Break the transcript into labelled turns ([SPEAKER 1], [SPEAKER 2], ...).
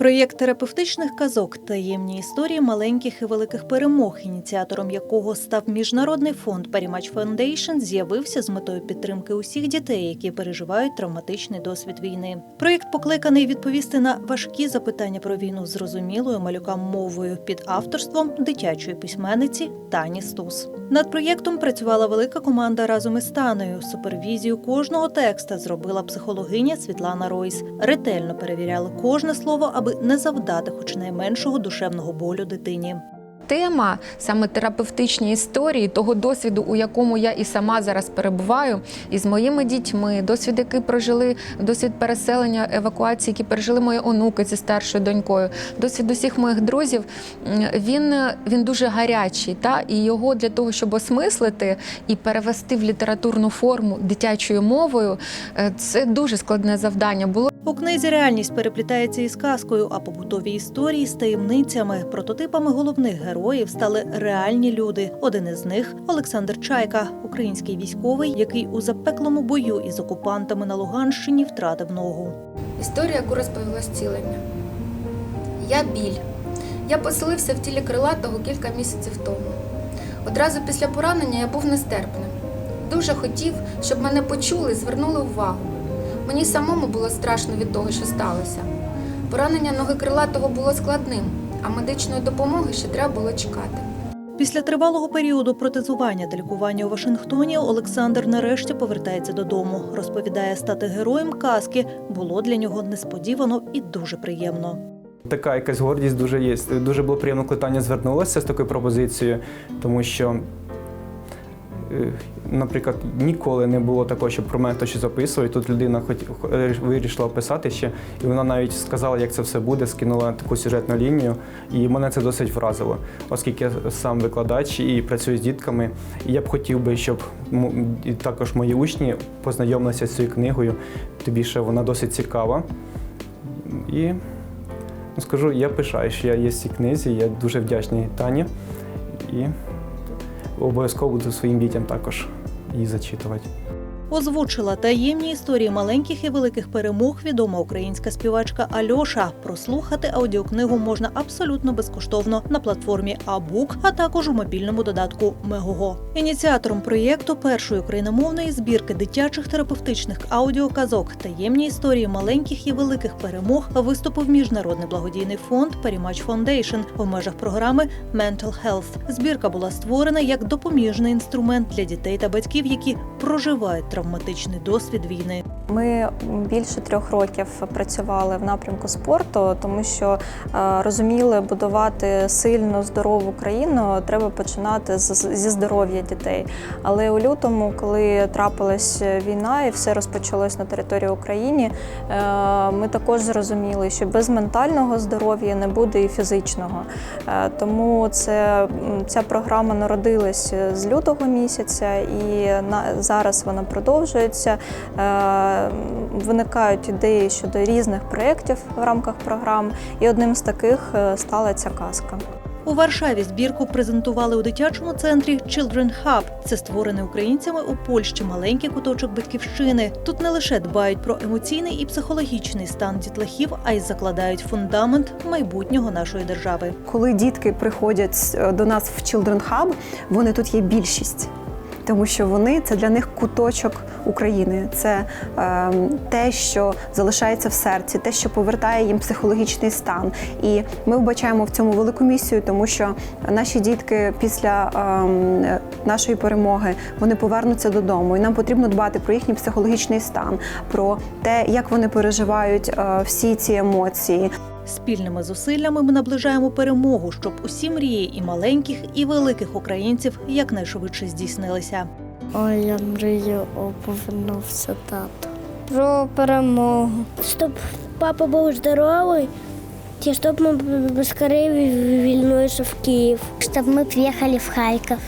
[SPEAKER 1] Проєкт терапевтичних казок таємні історії маленьких і великих перемог, ініціатором якого став міжнародний фонд Parімач Foundation, з'явився з метою підтримки усіх дітей, які переживають травматичний досвід війни. Проєкт покликаний відповісти на важкі запитання про війну зрозумілою малюкам мовою під авторством дитячої письменниці Тані Стус. Над проєктом працювала велика команда разом із Танею. Супервізію кожного текста зробила психологиня Світлана Ройс. Ретельно перевіряли кожне слово, аби не завдати хоч найменшого душевного болю дитині.
[SPEAKER 2] Тема саме терапевтичні історії, того досвіду, у якому я і сама зараз перебуваю, і з моїми дітьми, досвід, який прожили, досвід переселення, евакуації, які пережили мої онуки зі старшою донькою, досвід усіх моїх друзів. Він, він дуже гарячий, та і його для того, щоб осмислити і перевести в літературну форму дитячою мовою, е, це дуже складне завдання було.
[SPEAKER 1] У книзі реальність переплітається із казкою, а побутові історії з таємницями. Прототипами головних героїв стали реальні люди. Один із них Олександр Чайка, український військовий, який у запеклому бою із окупантами на Луганщині втратив ногу.
[SPEAKER 2] Історія, яку розповіла зцілення. Я біль. Я поселився в тілі крилатого кілька місяців тому. Одразу після поранення я був нестерпним. Дуже хотів, щоб мене почули звернули увагу. Мені самому було страшно від того, що сталося. Поранення ноги крилатого було складним, а медичної допомоги ще треба було чекати.
[SPEAKER 1] Після тривалого періоду протезування та лікування у Вашингтоні Олександр нарешті повертається додому. Розповідає, стати героєм казки було для нього несподівано і дуже приємно.
[SPEAKER 3] Така якась гордість дуже є. Дуже було приємно, коли Таня звернулася з такою пропозицією, тому що, наприклад, ніколи не було такого, щоб про мене хтось щось записував. І Тут людина хоч е, вирішила описати ще, і вона навіть сказала, як це все буде, скинула таку сюжетну лінію. І мене це досить вразило, оскільки я сам викладач і працюю з дітками. І я б хотів би, щоб також мої учні познайомилися з цією книгою. Тим більше вона досить цікава. І Ну, скажу, я пишаю, що я є в цій книзі, я дуже вдячний Тані і обов'язково буду своїм дітям також її зачитувати.
[SPEAKER 1] Озвучила таємні історії маленьких і великих перемог відома українська співачка Альоша. Прослухати аудіокнигу можна абсолютно безкоштовно на платформі Абук, а також у мобільному додатку Мегого. Ініціатором проєкту першої україномовної збірки дитячих терапевтичних аудіоказок таємні історії маленьких і великих перемог виступив міжнародний благодійний фонд Parімач Foundation в межах програми Mental Health. Збірка була створена як допоміжний інструмент для дітей та батьків, які проживають травматичний досвід війни.
[SPEAKER 4] Ми більше трьох років працювали в напрямку спорту, тому що е, розуміли, будувати сильну, здорову країну треба починати зі здоров'я дітей. Але у лютому, коли трапилась війна і все розпочалось на території України, е, ми також зрозуміли, що без ментального здоров'я не буде і фізичного. Е, Тому це, ця програма народилась з лютого місяця, і на, зараз вона продовжується. Е, Виникають ідеї щодо різних проєктів в рамках програм, і одним з таких е, стала ця казка.
[SPEAKER 1] У Варшаві збірку презентували у дитячому центрі Children Hub. Це створений українцями у Польщі маленький куточок батьківщини. Тут не лише дбають про емоційний і психологічний стан дітлахів, а й закладають фундамент майбутнього нашої держави.
[SPEAKER 5] Коли дітки приходять е, до нас в Children Hub, вони тут є більшість. Тому що вони це для них куточок України, це е, те, що залишається в серці, те, що повертає їм психологічний стан. І ми вбачаємо в цьому велику місію, тому що наші дітки після е, нашої перемоги вони повернуться додому, і нам потрібно дбати про їхній психологічний стан, про те, як вони переживають е, всі ці емоції.
[SPEAKER 1] Спільними зусиллями ми наближаємо перемогу, щоб усі мрії і маленьких, і великих українців якнайшвидше здійснилися.
[SPEAKER 6] Ой, я мрію, о, повернувся тато. Про перемогу.
[SPEAKER 7] Щоб папа був здоровий, і щоб ми скорее вернулись в Київ. Щоб ми приїхали в Харків.